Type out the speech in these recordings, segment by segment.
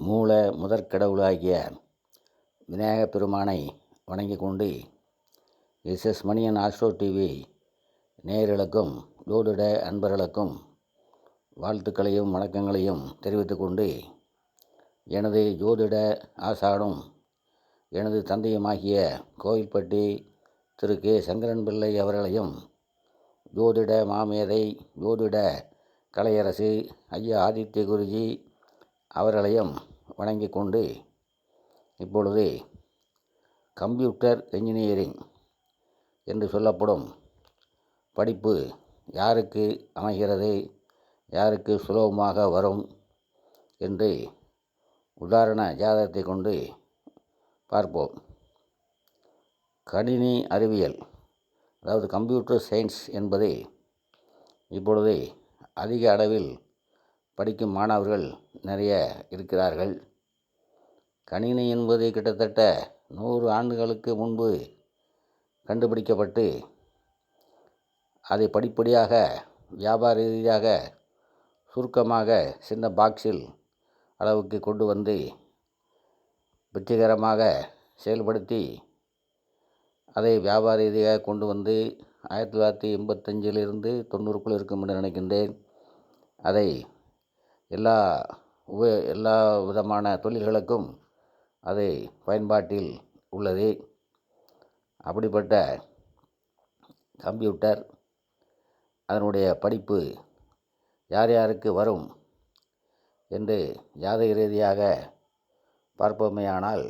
மூல முதற்கடவுளாகிய விநாயகப் பெருமானை வணங்கிக் கொண்டு S. S. Maniyan Astro TV நேயர்களுக்கும் ஜோதிட அன்பர்களுக்கும் வாழ்த்துக்களையும் வணக்கங்களையும் தெரிவித்துக் கொண்டு எனது ஜோதிட ஆசானும் எனது தந்தையுமாகிய கோவில்பட்டி திரு. கே. சங்கரன் பிள்ளை அவர்களையும் ஜோதிட மாமேதை ஜோதிட கலையரசு ஐயா ஆதித்ய குருஜி அவர்களையும் வணங்கி கொண்டு இப்பொழுது கம்ப்யூட்டர் என்ஜினியரிங் என்று சொல்லப்படும் படிப்பு யாருக்கு அமைகிறது யாருக்கு சுலபமாக வரும் என்று உதாரண ஜாதகத்தை கொண்டு பார்ப்போம். கணினி அறிவியல் அதாவது கம்ப்யூட்டர் சயின்ஸ் என்பது இப்பொழுது அதிக அளவில் படிக்கும் மாணவர்கள் நிறைய இருக்கிறார்கள். கணினி என்பது கிட்டத்தட்ட நூறு ஆண்டுகளுக்கு முன்பு கண்டுபிடிக்கப்பட்டு அதை படிப்படியாக வியாபார ரீதியாக சுருக்கமாக சின்ன பாக்ஸில் அளவுக்கு கொண்டு வந்து வெற்றிகரமாக செயல்படுத்தி அதை வியாபார ரீதியாக கொண்டு வந்து ஆயிரத்தி தொள்ளாயிரத்தி எண்பத்தஞ்சிலிருந்து தொண்ணூறுக்குள் இருக்கும் என்று நினைக்கின்றேன். அதை எல்லா உப எல்லா விதமான தொழில்களுக்கும் அது பயன்பாட்டில் உள்ளது. அப்படிப்பட்ட கம்ப்யூட்டர் அதனுடைய படிப்பு யார் யாருக்கு வரும் என்று ஜாதக ரீதியாக பார்ப்போமேயானால்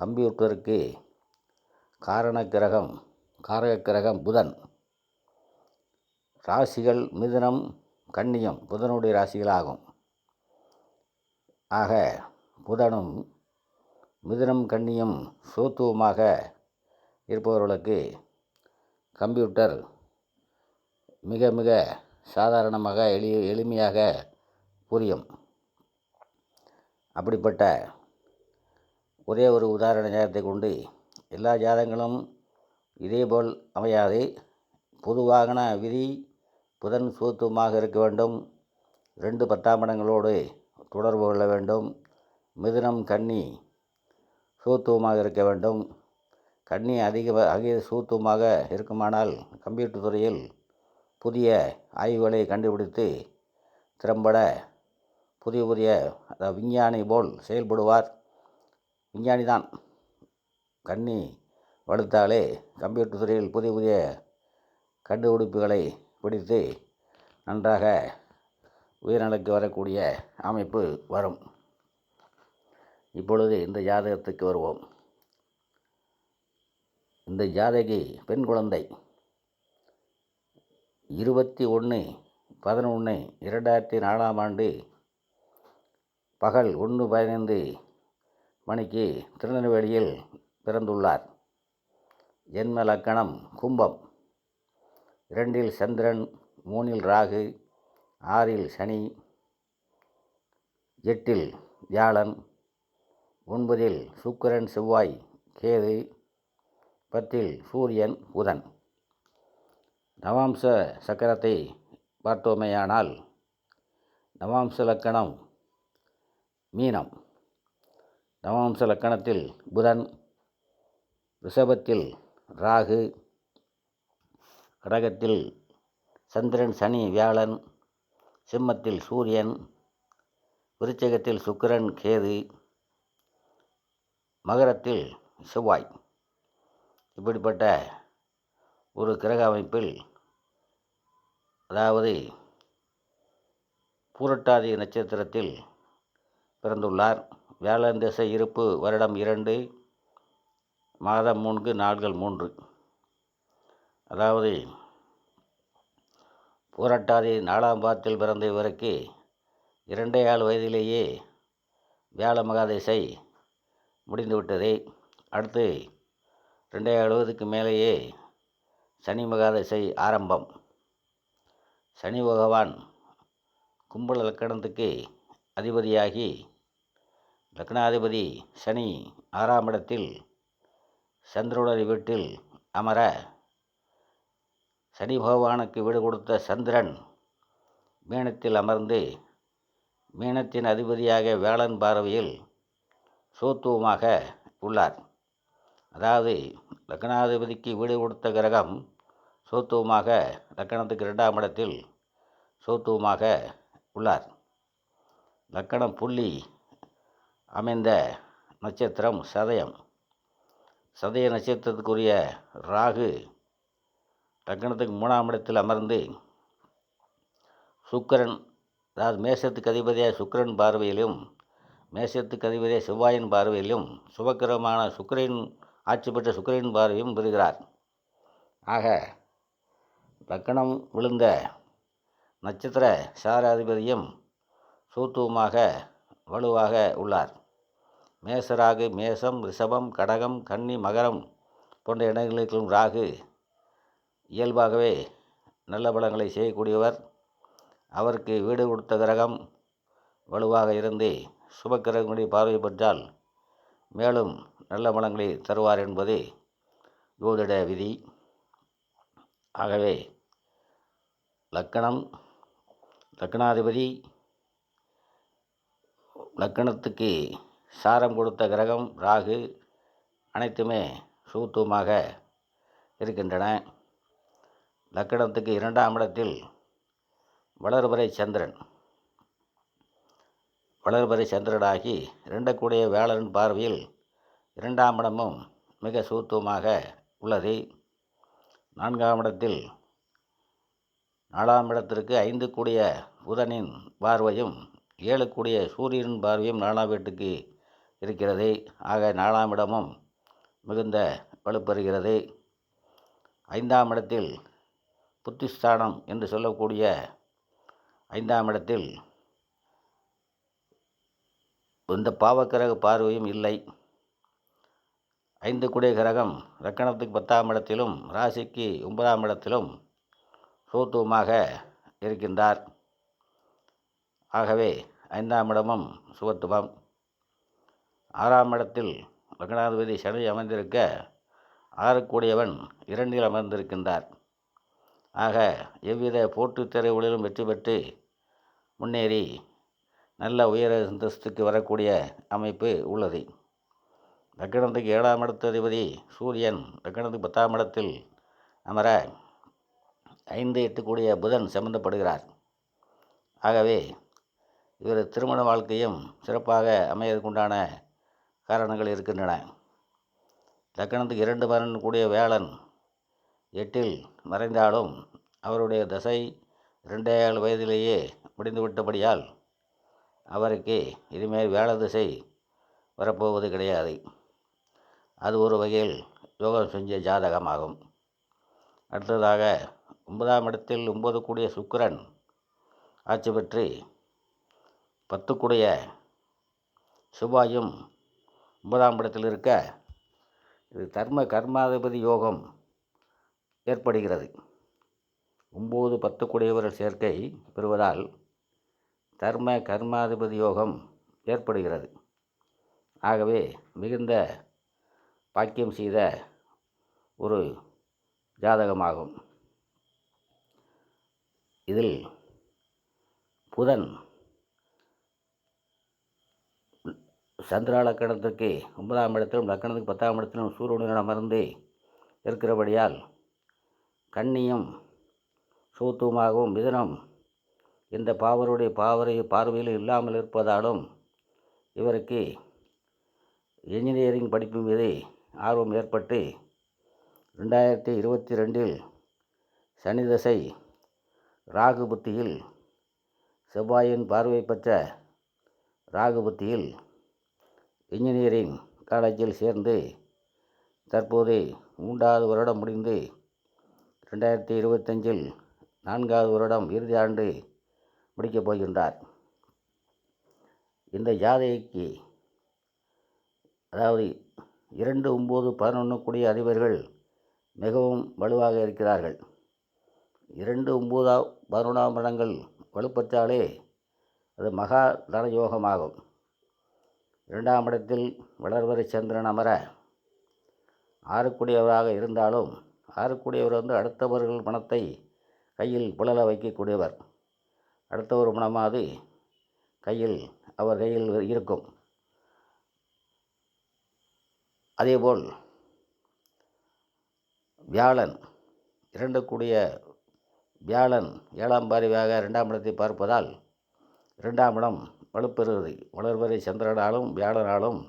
கம்ப்யூட்டருக்கு காரண கிரகம் காரக கிரகம் புதன். ராசிகள் மிதுனம் கன்னியம் புதனுடைய ராசிகளாகும். ஆக புதனும் மிதுனம் கன்னியம் சூத்துவமாக இருப்பவர்களுக்கு கம்ப்யூட்டர் மிக மிக சாதாரணமாக எளி எளிமையாக புரியும். அப்படிப்பட்ட ஒரே ஒரு உதாரண ஜாதகத்தை கொண்டு எல்லா ஜாதகங்களும் இதேபோல் அமையாது. பொதுவாகன விதி புதன் சூத்துவமாக இருக்க வேண்டும். ரெண்டு பத்தாம் இடங்களோடு தொடர்பு கொள்ள வேண்டும். மிதுனம் கன்னி சூத்துவமாக இருக்க வேண்டும். கன்னி அதிக அதிக சூத்துவமாக இருக்குமானால் கம்ப்யூட்டர் துறையில் புதிய ஆய்வுகளை கண்டுபிடித்து திறம்பட புதிய புதிய அதாவது விஞ்ஞானி போல் செயல்படுவார். விஞ்ஞானி தான். கன்னி வலுத்தாலே கம்ப்யூட்டர் துறையில் புதிய புதிய கண்டுபிடிப்புகளை பிடித்து நன்றாக உயர்நிலைக்கு வரக்கூடிய அமைப்பு வரும். இப்பொழுது இந்த ஜாதகத்துக்கு வருவோம். இந்த ஜாதகி பெண் குழந்தை இருபத்தி ஒன்று பதினொன்று இரண்டாயிரத்தி நாலாம் ஆண்டு பகல் ஒன்று பதினைந்து மணிக்கு திருநெல்வேலியில் பிறந்துள்ளார். ஜென்ம லக்கணம் கும்பம். இரண்டில் சந்திரன் மூணில் ராகு ஆறில் சனி எட்டில் வியாழன் ஒன்பதில் சுக்கிரன் செவ்வாய் கேது பத்தில் சூரியன் புதன். நவாம்ச சக்கரத்தை பார்த்தோமேயானால் நவாம்ச லக்கணம் மீனம். நவாம்ச லக்கணத்தில் புதன் ரிஷபத்தில் ராகு கடகத்தில் சந்திரன் சனி வியாழன் சிம்மத்தில் சூரியன் விருச்சகத்தில் சுக்கிரன் கேது மகரத்தில் செவ்வாய். இப்படிப்பட்ட ஒரு கிரக அமைப்பில் அதாவது பூரட்டாதி நட்சத்திரத்தில் பிறந்துள்ளார். வியாழன் திசை இருப்பு வருடம் இரண்டு மாதம் மூன்று நாள்கள் மூன்று. அதாவது பூரட்டாதி நாலாம் பாத்தில் பிறந்த இவருக்கு இரண்டே ஆள் வயதிலேயே வியாழ மகாதேசை முடிந்துவிட்டதை அடுத்து ரெண்டே ஆள் மேலேயே சனி மகாதசை ஆரம்பம். சனி பகவான் கும்பல லக்கணத்துக்கு அதிபதியாகி லக்னாதிபதி சனி ஆறாம் இடத்தில் சந்திரோடரி வீட்டில் அமர சனி பகவானுக்கு வீடு கொடுத்த சந்திரன் மீனத்தில் அமர்ந்து மீனத்தின் அதிபதியாக வேளன் பார்வையில் சோத்துவமாக உள்ளார். அதாவது லக்னாதிபதிக்கு வீடு கொடுத்த கிரகம் சோத்துவமாக லக்கணத்துக்கு இரண்டாம் இடத்தில் சோத்துவமாக உள்ளார். லக்கணம் புள்ளி அமைந்த நட்சத்திரம் சதயம். சதய நட்சத்திரத்துக்குரிய ராகு லக்கணத்துக்கு மூணாம் இடத்தில் அமர்ந்து சுக்கிரன் அதாவது மேசத்துக்கு அதிபதியாக சுக்கரன் பார்வையிலும் மேசத்துக்கு அதிபதியாக செவ்வாயின் பார்வையிலும் சுபக்கிரமான சுக்கரின் ஆட்சி பெற்ற சுக்கரின் பார்வையும் பெறுகிறார். ஆக லக்கணம் விழுந்த நட்சத்திர சாராதிபதியும் சூத்துவமாக வலுவாக உள்ளார். மேசராகு மேசம் ரிஷபம் கடகம் கன்னி மகரம் போன்ற இடங்களுக்கும் ராகு இயல்பாகவே நல்ல பழங்களை செய்யக்கூடியவர். அவருக்கு வீடு கொடுத்த கிரகம் வலுவாக இருந்து சுபக்கிரகங்களுடைய பார்வை பெற்றால் மேலும் நல்ல பழங்களை தருவார் என்பது ஜோதிட விதி. ஆகவே லக்கணம் லக்னாதிபதி லக்கணத்துக்கு சாரம் கொடுத்த கிரகம் ராகு அனைத்துமே சூத்துவமாக இருக்கின்றன. லக்கணத்துக்கு இரண்டாம் இடத்தில் வளர்வரை சந்திரன். வளர்வரை சந்திரனாகி இரண்டக்கூடிய வேளரின் பார்வையில் இரண்டாம் இடமும் மிக சூத்துவமாக உள்ளது. நான்காம் இடத்தில் நாலாம் இடத்திற்கு ஐந்து கூடிய புதனின் பார்வையும் ஏழு கூடிய சூரியனின் பார்வையும் நாலாம் வீட்டுக்கு இருக்கிறது. ஆக நாலாம் இடமும் மிகுந்த வலுப்பெறுகிறது. ஐந்தாம் இடத்தில் புத்திஸ்தானம் என்று சொல்லக்கூடிய ஐந்தாம் இடத்தில் எந்த பாவக்கிரக பார்வையும் இல்லை. ஐந்து குடை கிரகம் லக்கணத்துக்கு பத்தாம் இடத்திலும் ராசிக்கு ஒன்பதாம் இடத்திலும் சூத்துவமாக இருக்கின்றார். ஆகவே ஐந்தாம் இடமும் சுபத்துவம். ஆறாம் இடத்தில் லக்னாதிபதி சனி அமர்ந்திருக்க ஆறக்கூடியவன் இரண்டில் அமர்ந்திருக்கின்றார். ஆக எவ்வித போட்டித் தேர்வுகளிலும் வெற்றி பெற்று முன்னேறி நல்ல உயர அந்தஸ்துக்கு வரக்கூடிய அமைப்பு உள்ளது. லக்கணத்துக்கு ஏழாம் இடத்து அதிபதி சூரியன் லக்கணத்துக்கு பத்தாம் இடத்தில் அமர ஐந்து எட்டுக்கூடிய புதன் சம்பந்தப்படுகிறார். ஆகவே இவர் திருமண வாழ்க்கையும் சிறப்பாக அமையதற்குண்டான காரணங்கள் இருக்கின்றன. லக்கணத்துக்கு இரண்டு மரன் கூடிய வேளன் எட்டில் மறைந்தாலும் அவருடைய தசை இரண்டே ஏழு வயதிலேயே முடிந்துவிட்டபடியால் அவருக்கு இனிமேல் வேலை திசை வரப்போவது கிடையாது. அது ஒரு வகையில் யோகம் செஞ்ச ஜாதகமாகும். அடுத்ததாக ஒன்பதாம் இடத்தில் ஒன்பது கூடிய சுக்கிரன் ஆட்சி பெற்று பத்து கூடிய செவ்வாயும் ஒன்பதாம் இடத்தில் இருக்க இது தர்ம கர்மாதிபதி யோகம் ஏற்படுகிறது. ஒம்பது பத்து குடையவர்கள் சேர்க்கை பெறுவதால் தர்ம கர்மாதிபதி யோகம் ஏற்படுகிறது. ஆகவே மிகுந்த பாக்கியம் செய்த ஒரு ஜாதகமாகும். இதில் புதன் சந்திரா லக்கணத்துக்கு ஒன்பதாம் இடத்திலும் லக்கணத்துக்கு பத்தாம் இடத்திலும் சூரியனுடன் அமர்ந்து இருக்கிறபடியால் கண்ணியும் சூத்துவமாகவும் மிதனம். இந்த பாவருடைய பாவரை பார்வையில் இல்லாமல் இருப்பதாலும் இவருக்கு இன்ஜினியரிங் படிப்பு மீது ஆர்வம் ஏற்பட்டு ரெண்டாயிரத்தி இருபத்தி ரெண்டில் சனி தசை ராகு புத்தியில் செவ்வாயின் பார்வை பெற்ற ராகு புத்தியில் இன்ஜினியரிங் காலேஜில் சேர்ந்து தற்போது மூன்றாவது வருடம் முடிந்து ரெண்டாயிரத்தி இருபத்தஞ்சில் நான்காவது வருடம் இறுதி ஆண்டு முடிக்கப் போகின்றார். இந்த ஜாதகைக்கு அதாவது இரண்டு ஒம்பது பதினொன்று கூடிய அதிபர்கள் மிகவும் வலுவாக இருக்கிறார்கள். இரண்டு ஒம்பதா பதினொன்றாம் இடங்கள் வலுப்பெற்றாலே அது மகா தனயோகமாகும். இரண்டாம் இடத்தில் வளர்வரை சந்திரன் அமர ஆறுக்குடியவராக இருந்தாலும் ஆறக்கூடியவர் வந்து அடுத்தவர்கள் பணத்தை கையில் புழல வைக்கக்கூடியவர். அடுத்தவர் பணமாவது கையில் அவர் கையில் இருக்கும். அதேபோல் வியாழன் இரண்டு கூடிய வியாழன் ஏழாம் பார்வையாக இரண்டாம் இடத்தை பார்ப்பதால் இரண்டாம் இடம் வலுப்பெறுகிறது. வளர்வரை சந்திரனாலும் வியாழனாலும்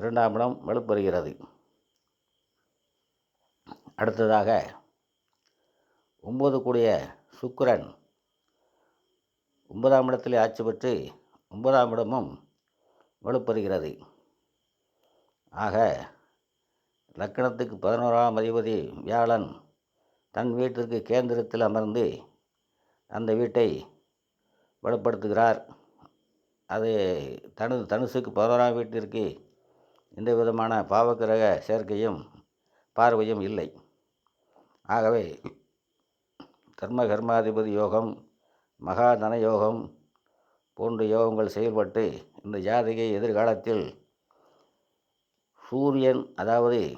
இரண்டாம் இடம் வலுப்பெறுகிறது. அடுத்ததாக ஒம்பது கூடிய சுக்கிரன். ஒன்பதாம் இடத்திலே ஆட்சி பெற்று ஒன்பதாம் இடமும் வலுப்பெறுகிறது. ஆக லக்கணத்துக்கு பதினோராம் அதிபதி வியாழன் தன் வீட்டிற்கு கேந்திரத்தில் அமர்ந்து அந்த வீட்டை வலுப்படுத்துகிறார். அது தனு தனுசுக்கு பதினோராம் வீட்டிற்கு எந்த விதமான பாவக்கிரக சேர்க்கையும் பார்வையும் இல்லை. ஆகவே கர்ம கர்மாதிபதி யோகம் மகா தன யோகம் போன்ற யோகங்கள் செயல்பட்டு இந்த ஜாதகை எதிர்காலத்தில் சூரியன் அதாவது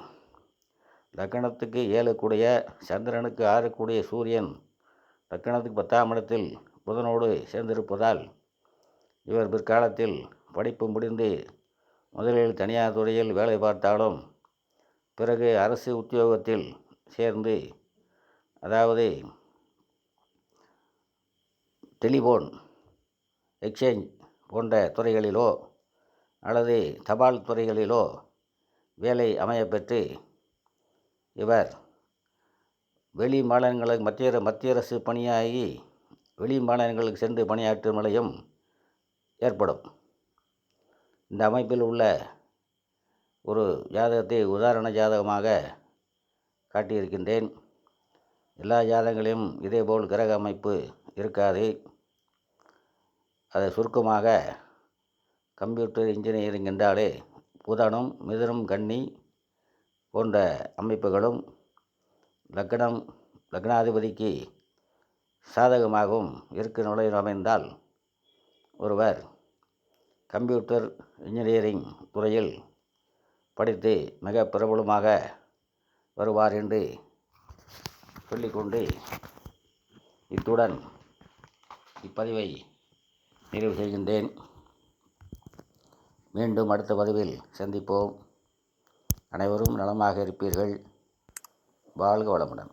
லக்கணத்துக்கு ஏழு சந்திரனுக்கு ஆறு சூரியன் லக்கணத்துக்கு பத்தாம் இடத்தில் புதனோடு சேர்ந்திருப்பதால் இவர் பிற்காலத்தில் படிப்பு முடிந்து முதலில் தனியார் துறையில் வேலை பார்த்தாலும் பிறகு அரசு உத்தியோகத்தில் சேர்ந்து அதாவது டெலிஃபோன் எக்ஸ்சேஞ்ச் போன்ற துறைகளிலோ அல்லது தபால் துறைகளிலோ வேலை அமையப்பெற்று இவர் வெளி மாநிலங்களுக்கு மத்திய மத்திய அரசு பணியாகி வெளி மாநிலங்களுக்கு சென்று பணியாற்றும் நிலையும் ஏற்படும். இந்த அமைப்பில் உள்ள ஒரு ஜாதகத்தை உதாரண ஜாதகமாக காட்டியிருக்கின்றேன். எல்லா ஜாதகங்களையும் இதேபோல் கிரக அமைப்பு இருக்காது. அதை சுருக்கமாக கம்ப்யூட்டர் இன்ஜினியரிங் என்றாலே புதனும் மிதுனும் கன்னி போன்ற அமைப்புகளும் லக்னம் லக்னாதிபதிக்கு சாதகமாகவும் இருக்க நிலையில் அமைந்தால் ஒருவர் கம்ப்யூட்டர் இன்ஜினியரிங் துறையில் படித்து மிக பிரபலமாக வருவார் என்று சொல்லிக்கொண்டு இத்துடன் இப்பதிவை நிறைவு செய்கின்றேன். மீண்டும் அடுத்த பதிவில் சந்திப்போம். அனைவரும் நலமாக இருப்பீர்கள். வாழ்க வளமுடன்.